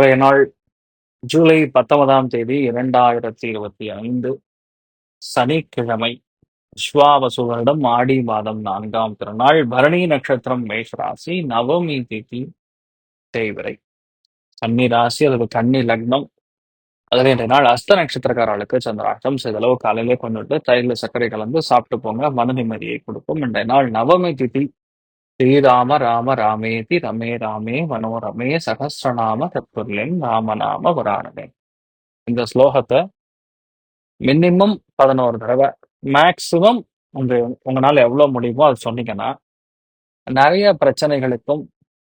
இன்றைய நாள் ஜூலை பத்தொன்பதாம் தேதி இரண்டாயிரத்தி இருபத்தி ஐந்து சனிக்கிழமை விஸ்வாவசு வருடம் ஆடி மாதம் நான்காம் திருநாள் பரணி நட்சத்திரம் மேஷராசி நவமி திதி தேவரை கன்னி ராசி அல்லது கன்னி லக்னம். அதில் இன்றைய நாள் அஸ்த நட்சத்திரக்காரர்களுக்கு சந்திராஷ்டம். சிதளவு காலையிலே கொண்டுட்டு தயிரில் சர்க்கரை கலந்து சாப்பிட்டு போங்க. மன நிம்மதியை கொடுக்கும். இன்றைய நாள் நவமி திதி ஸ்ரீராம ராம ராமேதி ரமே ராமே மனோரமே சகசிரநாம தத்துல்யன் ராமநாம புராணமே. இந்த ஸ்லோகத்தை மினிமம் பதினோரு தடவை மேக்சிமம் உங்க உங்களால் எவ்வளோ முடியுமோ அது சொன்னீங்கன்னா நிறைய பிரச்சனைகளுக்கும்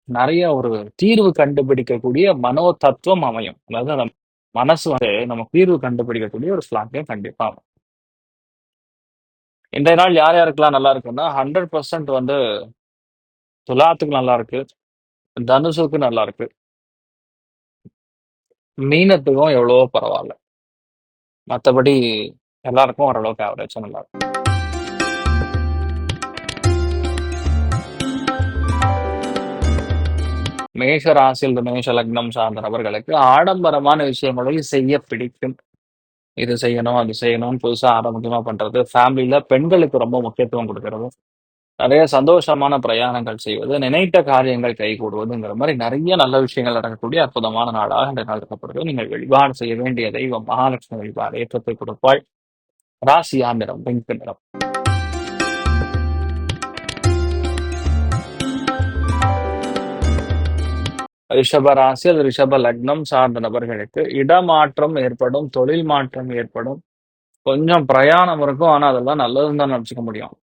நிறைய ஒரு தீர்வு கண்டுபிடிக்கக்கூடிய மனோ தத்துவம் அமையும். அதாவது அந்த மனசு வந்து நம்ம தீர்வு கண்டுபிடிக்கக்கூடிய ஒரு ஸ்லாக்கையும் கண்டிப்பாக அமையும். இன்றைய நாள் யார் யாருக்கெல்லாம் நல்லா இருக்குன்னா ஹண்ட்ரட் பர்சன்ட் வந்து துலாத்துக்கு நல்லா இருக்கு தனுசுக்கு நல்லா இருக்கு மீனத்துக்கும் எவ்வளவோ பரவாயில்ல மற்றபடி எல்லாருக்கும் ஓரளவுக்கு ஆவரேஜ் நல்லா இருக்கு மேஷ ராசியில் மேஷ லக்னம் சார்ந்த நபர்களுக்கு ஆடம்பரமான விஷயங்களை செய்ய பிடிக்கும். இது செய்யணும் அது செய்யணும் புதுசா ஆரம்பமா பண்றது. ஃபேமிலியில பெண்களுக்கு ரொம்ப முக்கியத்துவம் கொடுக்கறது. நிறைய சந்தோஷமான பிரயாணங்கள் செய்வது நினைத்த காரியங்கள் கைகூடுவதுங்கிற மாதிரி நிறைய நல்ல விஷயங்கள் நடக்கக்கூடிய அற்புதமான நாளாக இந்த நாள் இருக்கப்படுது நீங்கள் வழிபாடு செய்ய வேண்டிய தெய்வம் மகாலட்சுமி வழிபாடு ஏற்றத்தை கொடுப்பாள். ராசியா நிறம் பிங்க் நிறம். ரிஷப ராசி அது ரிஷப லக்னம் சார்ந்த நபர்களுக்கு இடமாற்றம் ஏற்படும் தொழில் மாற்றம் ஏற்படும். கொஞ்சம் பிரயாணம் இருக்கும் ஆனா அதெல்லாம் நல்லதுன்னு தான் நினச்சிக்க முடியும்.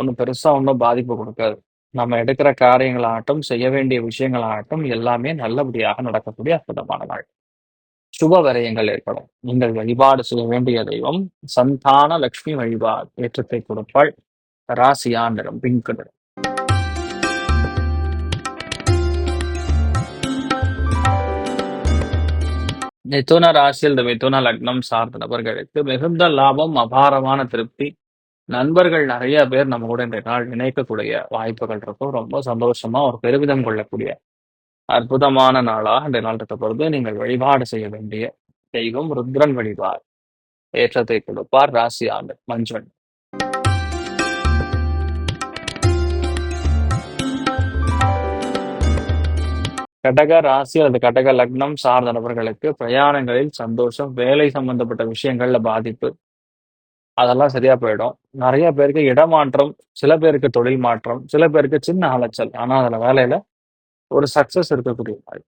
ஒன்றும் பெருசா ஒன்றும் பாதிப்பு கொடுக்காது. நம்ம எடுக்கிற காரியங்களாகட்டும் செய்ய வேண்டிய விஷயங்களாகட்டும் எல்லாமே நல்லபடியாக நடக்கக்கூடிய அற்புதமான நாள். சுப விரயங்கள் ஏற்படும். நீங்கள் வழிபாடு செய்ய வேண்டிய தெய்வம் சந்தான லக்ஷ்மி வழிபாடு ஏற்றத்தை கொடுப்பாள். ராசியா நிறம் பிங்க் நிறம். மிதுன ராசியில் இந்த மிதுன லக்னம் சார்ந்த நபர்களுக்கு மிகுந்த லாபம் அபாரமான திருப்தி நண்பர்கள் நிறைய பேர் நம்ம கூட இந்த நாள் இணைக்கக்கூடிய வாய்ப்புகள் இருக்கும் ரொம்ப சந்தோஷமா ஒரு பெருமிதம் கொள்ளக்கூடிய அற்புதமான நாளாக இந்த நாள் இருக்கப்படுது நீங்கள் வழிபாடு செய்ய வேண்டிய தெய்வம் ருத்ரன் வழிபாடு. ஏற்றத்தை கொடுப்பார் ராசி ஆண்டு மஞ்சள். கடக ராசி அல்லது கடக லக்னம் சார்ந்த நபர்களுக்கு பிரயாணங்களில் சந்தோஷம் வேலை சம்பந்தப்பட்ட விஷயங்கள்ல பாதிப்பு அதெல்லாம் சரியா போயிடும். நிறைய பேருக்கு இடமாற்றம் சில பேருக்கு தொழில் மாற்றம் சில பேருக்கு சின்ன அலைச்சல். ஆனா அதுல வேலையில ஒரு சக்சஸ் இருக்கக்கூடிய மாதிரி.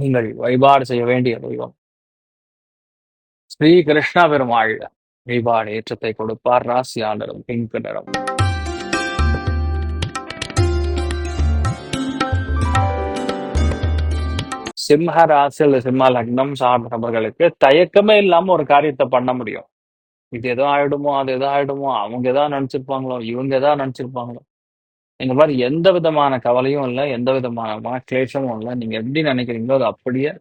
நீங்கள் வழிபாடு செய்ய வேண்டிய தெய்வம். ஸ்ரீ கிருஷ்ண பெருமாள் வழிபாடு ஏற்றத்தை கொடுப்பார். ராசியா நிறம் பிங்க் நிறம். சிம்ம ராசி அல்லது சிம்ம லக்னம் சார்ந்த நபர்களுக்கு தயக்கமே இல்லாம ஒரு காரியத்தை பண்ண முடியும். இது ஏதோ ஆயிடுமோ அது எதோ ஆயிடுமோ அவங்க எதா நினைச்சிருப்பாங்களோ இவங்க எதா நினைச்சிருப்பாங்களோ. இந்த மாதிரி எந்த விதமான கவலையும் இல்லை எந்த விதமான மன கிளேஷமும் இல்லை. நீங்க எப்படி நினைக்கிறீங்களோ அது அப்படியே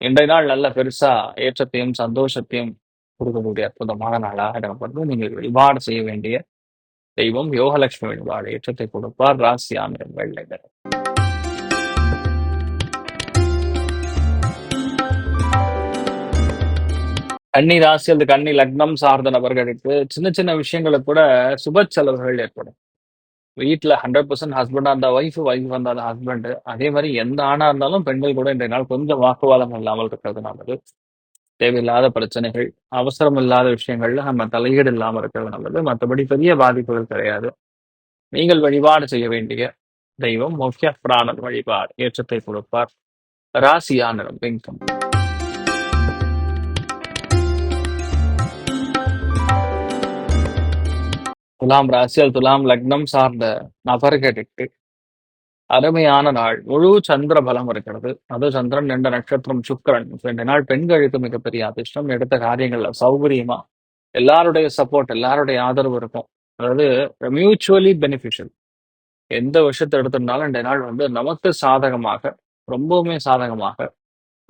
இன்றைய நாள் நல்ல பெருசா ஏற்றத்தையும் சந்தோஷத்தையும் கொடுக்கக்கூடிய அற்புதமான நாளாக இடப்படுது நீங்கள் வழிபாடு செய்ய வேண்டிய தெய்வம் யோகலட்சுமி வழிபாடு ஏற்றத்தை கொடுப்பார். ராசியான வெள்ளை நிறம். கன்னி ராசி அல்லது கன்னி லக்னம் சார்ந்த நபர்களுக்கு சின்ன சின்ன விஷயங்களை கூட சுப செலவுகள் ஏற்படும் வீட்டில் ஹண்ட்ரட் பர்சன்ட் ஹஸ்பண்டாக இருந்தால் ஒய்ஃப், ஒய்ஃப் வந்தா ஹஸ்பண்டு ஹஸ்பண்ட். அதே மாதிரி எந்த ஆணாக இருந்தாலும் பெண்கள் கூட இன்றைய நாள் கொஞ்சம் வாக்குவாதம் இல்லாமல் இருக்கிறது நல்லது. தேவையில்லாத பிரச்சனைகள், அவசரம் இல்லாத விஷயங்கள்ல நம்ம தலையீடு இல்லாமல் இருக்கிறது நல்லது. மத்தபடி பெரிய பாதிப்புகள் கிடையாது. நீங்கள் வழிபாடு செய்ய வேண்டிய தெய்வம் முக்கிய பிராணன் வழிபாடு ஏற்றத்தை கொடுப்பார். ராசியா நிறம் பிங்கம். துலாம் ராசியால் துலாம் லக்னம் சார்ந்த நபர்களுக்கு அருமையான நாள். முழு சந்திர பலம் இருக்கிறது. அது சந்திரன் என்ற நட்சத்திரம் சுக்கரன் ரெண்டு நாள் பெண்களுக்கு மிகப்பெரிய அதிர்ஷ்டம். எடுத்த காரியங்கள்ல சௌகரியமா எல்லாருடைய சப்போர்ட், எல்லாருடைய ஆதரவு இருக்கும். அதாவது மியூச்சுவலி பெனிஃபிஷியல். எந்த விஷயத்தை எடுத்திருந்தாலும் ரெண்டு நாள் வந்து நமக்கு சாதகமாக, ரொம்பவுமே சாதகமாக,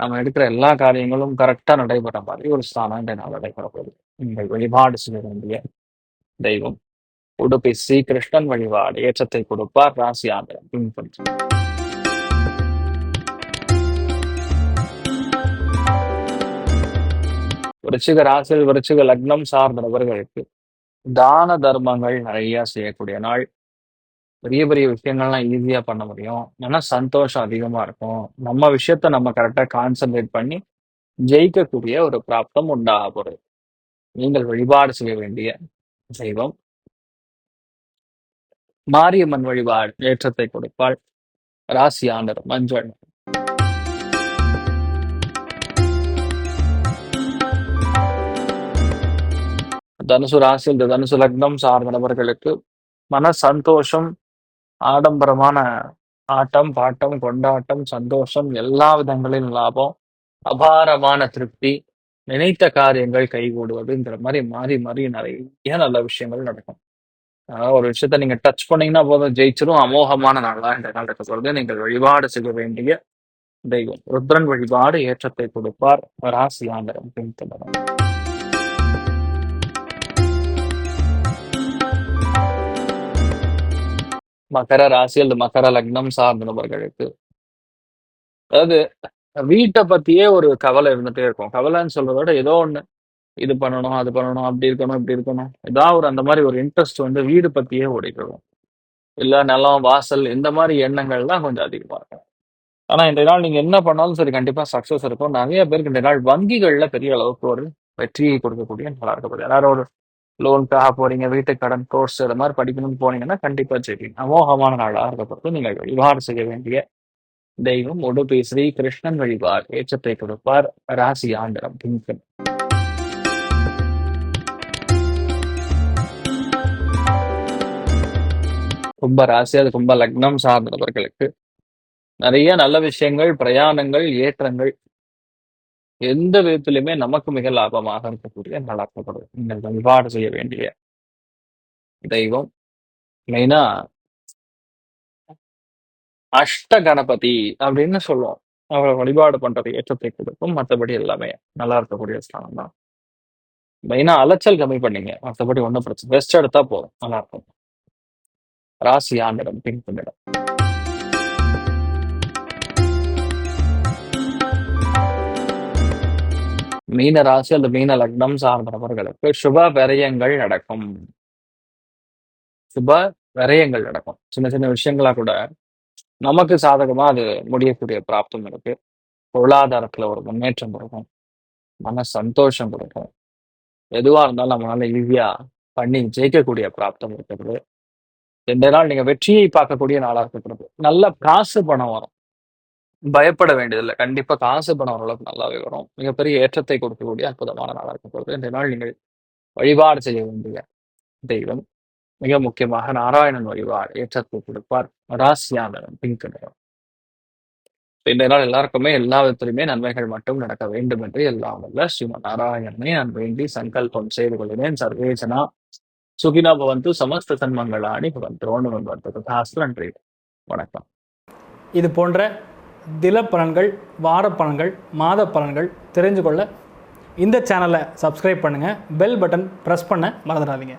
நம்ம எடுக்கிற எல்லா காரியங்களும் கரெக்டா நடைபெற மாதிரி ஒரு ஸ்தானம் இந்த நாள் நடைபெற போகுது. நீங்கள் வழிபாடு செய்ய வேண்டிய தெய்வம் உடுப்பி ஸ்ரீ கிருஷ்ணன் வழிபாடு ஏற்றத்தை கொடுப்பார். ராசி ஆந்திரம் பின்பற்றி விருச்சிக ராசியில் விருச்சிக லக்னம் சார்ந்த நபர்களுக்கு தான தர்மங்கள் நிறைய செய்யக்கூடிய நாள். பெரிய பெரிய விஷயங்கள்லாம் ஈஸியா பண்ண முடியும். ஏன்னா சந்தோஷம் அதிகமா இருக்கும். நம்ம விஷயத்த நம்ம கரெக்டா கான்சென்ட்ரேட் பண்ணி ஜெயிக்கக்கூடிய ஒரு பிராப்தம் உண்டாக போறது. நீங்கள் வழிபாடு செய்ய வேண்டிய தெய்வம் மாரியம்மன் வழிபாடு ஏற்றத்தை கொடுப்பாள். ராசி ஆண்டர் மஞ்சள். தனுசு ராசி இந்த தனுசு லக்னம் சார்ந்த நபர்களுக்கு மன சந்தோஷம், ஆடம்பரமான ஆட்டம், பாட்டம், கொண்டாட்டம், சந்தோஷம் எல்லா விதங்களிலும் லாபம், அபாரமான திருப்தி, நினைத்த காரியங்கள் கைகூடுவதுங்கிற மாதிரி மாறி மாறி நிறைய நல்ல விஷயங்கள் நடக்கும். அதாவது ஒரு விஷயத்த நீங்க டச் பண்ணீங்கன்னா போதும் ஜெயிச்சிரும். அமோகமான நாளா இந்த நாள் இருக்க போறது. நீங்கள் வழிபாடு செய்ய வேண்டிய தெய்வம் ருத்ரன் வழிபாடு ஏற்றத்தை கொடுப்பார். ராசியாண்டரம் பின்தொடரும். மகர ராசி அல்லது மகர லக்னம் சார்ந்த நபர்களுக்கு அதாவது வீட்டை பத்தியே ஒரு கவலை இருந்துட்டே இருக்கும். கவலைன்னு சொல்றத விட ஏதோ ஒண்ணு. இது பண்ணணும், அது பண்ணணும், அப்படி இருக்கணும், இப்படி இருக்கணும். ஏதாவது ஒரு அந்த மாதிரி ஒரு இன்ட்ரெஸ்ட் வந்து வீடு பத்தியே ஓடிக்கிடும் இல்ல நிலம், வாசல் இந்த மாதிரி எண்ணங்கள் தான் கொஞ்சம் அதிகமா இருக்கும். ஆனா இந்த நாள் நீங்க என்ன பண்ணாலும் சரி கண்டிப்பா சக்சஸ் இருக்கும். நிறைய பேருக்கு இந்த நாள் வங்கிகள்ல பெரிய அளவுக்கு ஒரு வெற்றியை கொடுக்கக்கூடிய நல்லா இருக்கப்படுது போகுது. எல்லாரும் ஒரு லோனுக்காக போறீங்க, வீட்டு கடன், கோர்ஸ் இது மாதிரி படிக்கணும்னு போனீங்கன்னா கண்டிப்பா ஜெயிப்பீங்க. அமோகமான நாளா இருக்கப்படுது நீங்கள் வழிபாடு செய்ய வேண்டிய தெய்வம் உடுப்பி ஸ்ரீ கிருஷ்ணன் வழிபார் ஏற்றத்தை கொடுப்பார். ராசி ஆண்டரம் பிங்கம். கும்ப ராசி அது கும்ப லக்னம் சார்ந்தவர்களுக்கு நிறைய நல்ல விஷயங்கள், பிரயாணங்கள், ஏற்றங்கள் எந்த விதத்திலுமே நமக்கு மிக லாபமாக இருக்கக்கூடிய நடக்கப்படும் நீங்கள் வழிபாடு செய்ய வேண்டிய தெய்வம் மெயினா அஷ்ட கணபதி அப்படின்னு சொல்லுவோம். அவரை வழிபாடு பண்றது ஏற்றத்தை கொடுக்கும். மற்றபடி எல்லாமே நல்லா இருக்கக்கூடிய ஸ்தானம் தான். மெயினா அலைச்சல் கம்மி பண்ணீங்க. மற்றபடி ஒன்றும் பிரச்சனை ரெஸ்ட் எடுத்தா போதும். நல்லா இருக்கும். ராசி ஆண்டிடம் பிங்க் நிறம். மீன ராசி அல்லது மீன லக்னம் சார்ந்த நபர்களுக்கு சுப விரயங்கள் நடக்கும். சுப விரயங்கள் நடக்கும். சின்ன சின்ன விஷயங்களா கூட நமக்கு சாதகமா அது முடியக்கூடிய பிராப்தம் இருக்கு. பொருளாதாரத்துல ஒரு முன்னேற்றம் இருக்கும். மன சந்தோஷம் கொடுக்கும். எதுவா இருந்தாலும் நம்மளால ஈஸியா பண்ணி ஜெயிக்கக்கூடிய பிராப்தம் இருக்கிறது. இந்த நாள் நீங்க வெற்றியை பார்க்கக்கூடிய நாளா இருக்கிறது. நல்ல காசு பணம் வரும். பயப்பட வேண்டியதில்லை கண்டிப்பா காசு பணம் ஓரளவுக்கு நல்லாவே வரும். மிகப்பெரிய ஏற்றத்தை கொடுக்கக்கூடிய அற்புதமான நாளா இருக்க ரெண்டு நாள் நீங்கள் வழிபாடு செய்ய வேண்டிய தெய்வம் மிக முக்கியமாக நாராயணன் வழிபாடு ஏற்றத்தை கொடுப்பார். ராசியானவன் பிங்க் நிறம். இந்த நாள் எல்லாருக்குமே எல்லா விதத்திலுமே நன்மைகள் மட்டும் நடக்க வேண்டும் என்று எல்லாம் வல்ல ஸ்ரீமன் நாராயணனை நான் வேண்டி சங்கல்பம் செய்து கொள்கிறேன். சர்வேஜனா சுகினோ பவந்து சமஸ்த பவன் பவந்து. ஓணம் வந்தது. ததாஸ்து. நன்றி. வணக்கம். இது போன்ற தில பலன்கள், வார பலன்கள், மாத பலன்கள் தெரிஞ்சு கொள்ள இந்த சேனலை சப்ஸ்கிரைப் பண்ணுங்கள். பெல் பட்டன் ப்ரெஸ் பண்ண மறந்துடாதீங்க.